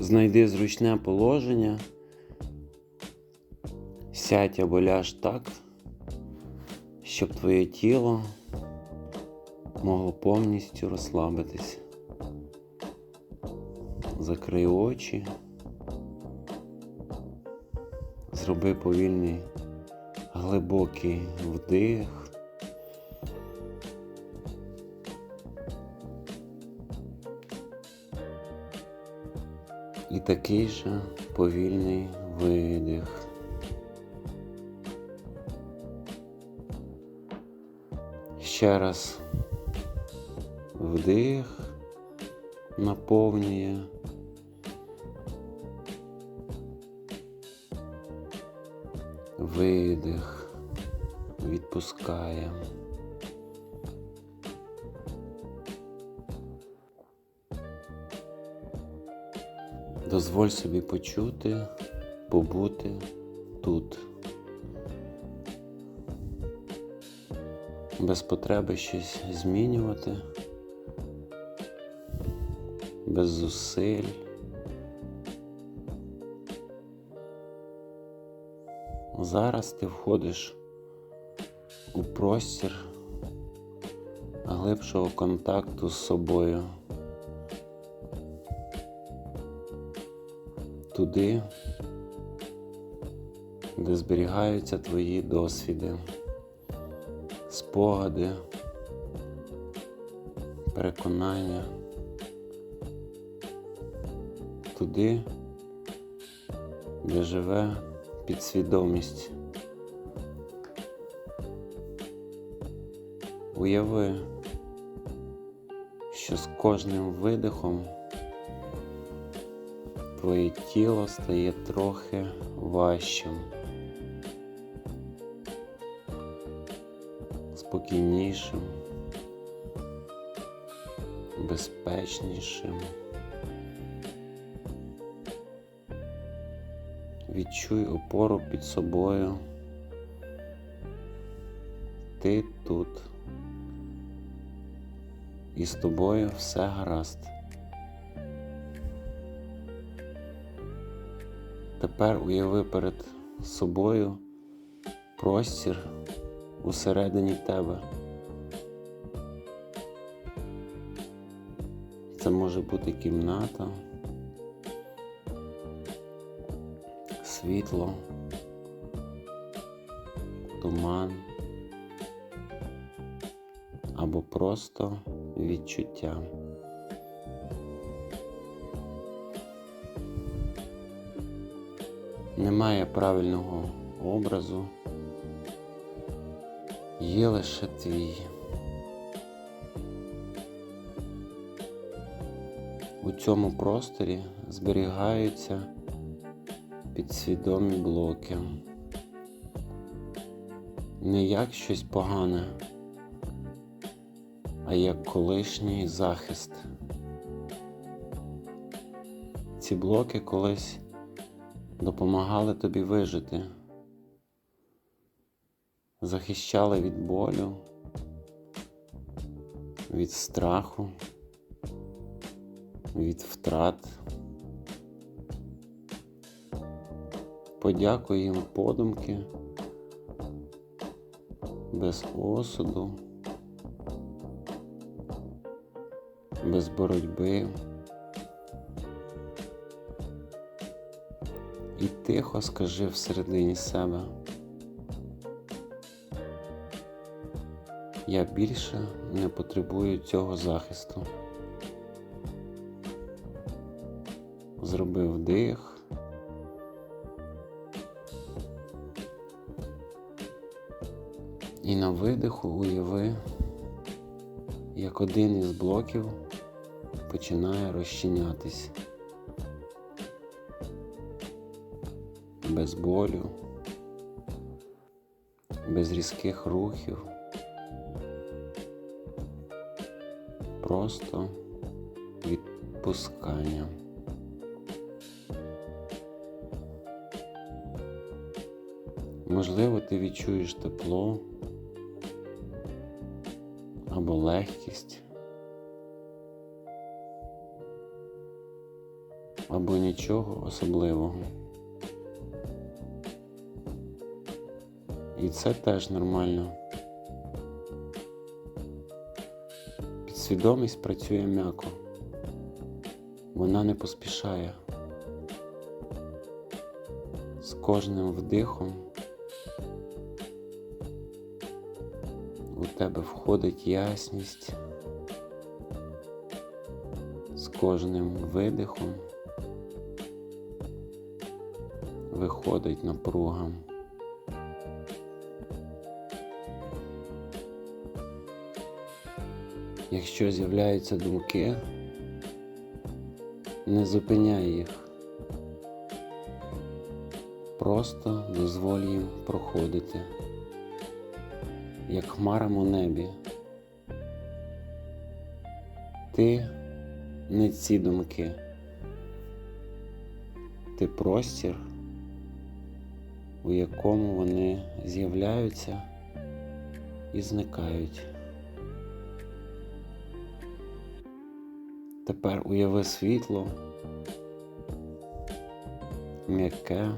Знайди зручне положення, сядь або ляж так, щоб твоє тіло могло повністю розслабитись. Закрий очі, зроби повільний глибокий вдих. І такий же повільний видих. Ще раз вдих наповнює. Видих відпускає. Дозволь собі почути, побути тут. Без потреби щось змінювати, без зусиль. Зараз ти входиш у простір глибшого контакту з собою. Туди, де зберігаються твої досвіди, спогади, переконання. Туди, де живе підсвідомість. Уяви, що з кожним видихом твоє тіло стає трохи важчим, спокійнішим, безпечнішим. Відчуй опору під собою. Ти тут. І з тобою все гаразд. Тепер уяви перед собою простір усередині тебе. Це може бути кімната, світло, туман або просто відчуття. Немає правильного образу, є лише твій. У цьому просторі зберігаються підсвідомі блоки. Не як щось погане, а як колишній захист. Ці блоки колись допомагали тобі вижити, захищали від болю, від страху, від втрат. Подякуй їм подумки, без осуду, без боротьби. І тихо скажи всередині себе. Я більше не потребую цього захисту. Зроби вдих. І на видиху уяви, як один із блоків починає розчинятись. Без болю, без різких рухів. Просто відпускання. Можливо, ти відчуєш тепло або легкість. або нічого особливого. І це теж нормально. Підсвідомість працює м'яко. Вона не поспішає. З кожним вдихом у тебе входить ясність, з кожним видихом виходить напруга. Якщо з'являються думки, не зупиняй їх. Просто дозволь їм проходити, як хмарам у небі. Ти не ці думки, ти простір, у якому вони з'являються і зникають. Тепер уяви світло, м'яке,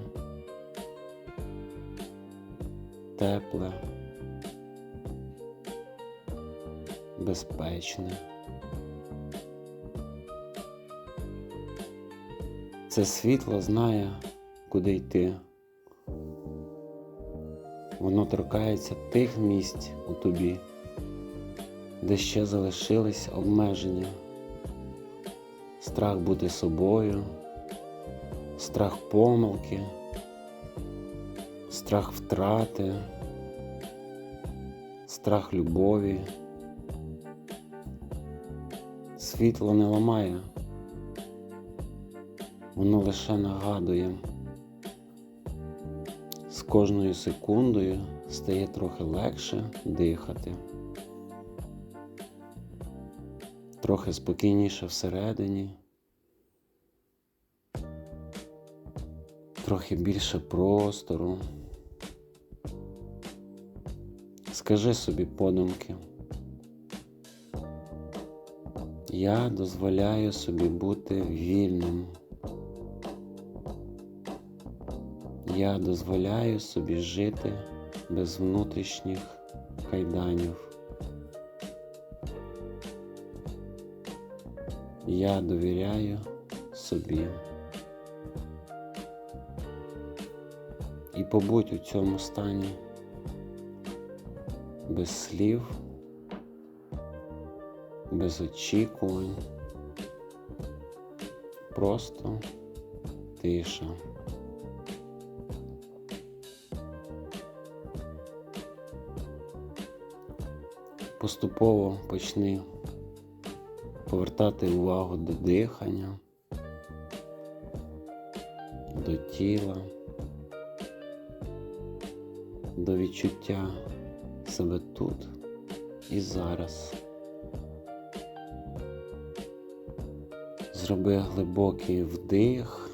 тепле, безпечне. Це світло знає, куди йти. Воно торкається тих місць у тобі, де ще залишились обмеження страх бути собою, страх помилки, страх втрати, страх любові. Світло не ламає, воно лише нагадує. З кожною секундою стає трохи легше дихати. Трохи спокійніше всередині, трохи більше простору. Скажи собі подумки. Я дозволяю собі бути вільним. Я дозволяю собі жити без внутрішніх кайданів. Я довіряю собі. І побудь у цьому стані без слів, без очікувань, просто тиша. Поступово почни повертати увагу до дихання, до тіла, до відчуття себе тут і зараз. Зроби глибокий вдих.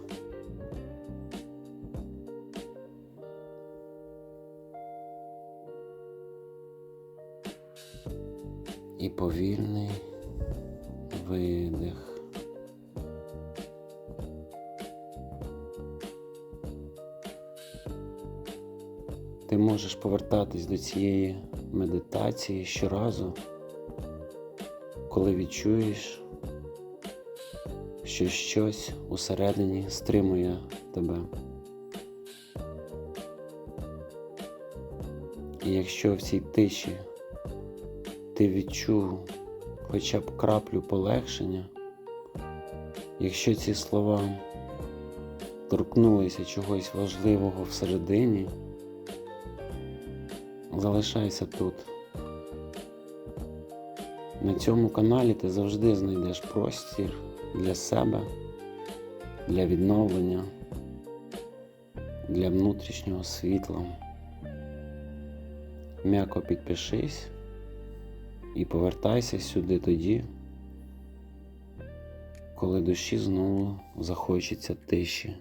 І повільний видих. Ти можеш повертатись до цієї медитації щоразу, коли відчуєш, що щось усередині стримує тебе. І якщо в цій тиші ти відчув хоча б краплю полегшення, якщо ці слова торкнулися чогось важливого всередині, залишайся тут. На цьому каналі ти завжди знайдеш простір для себе, для відновлення, для внутрішнього світла. М'яко підпишись і повертайся сюди тоді, коли душі знову захочеться тиші.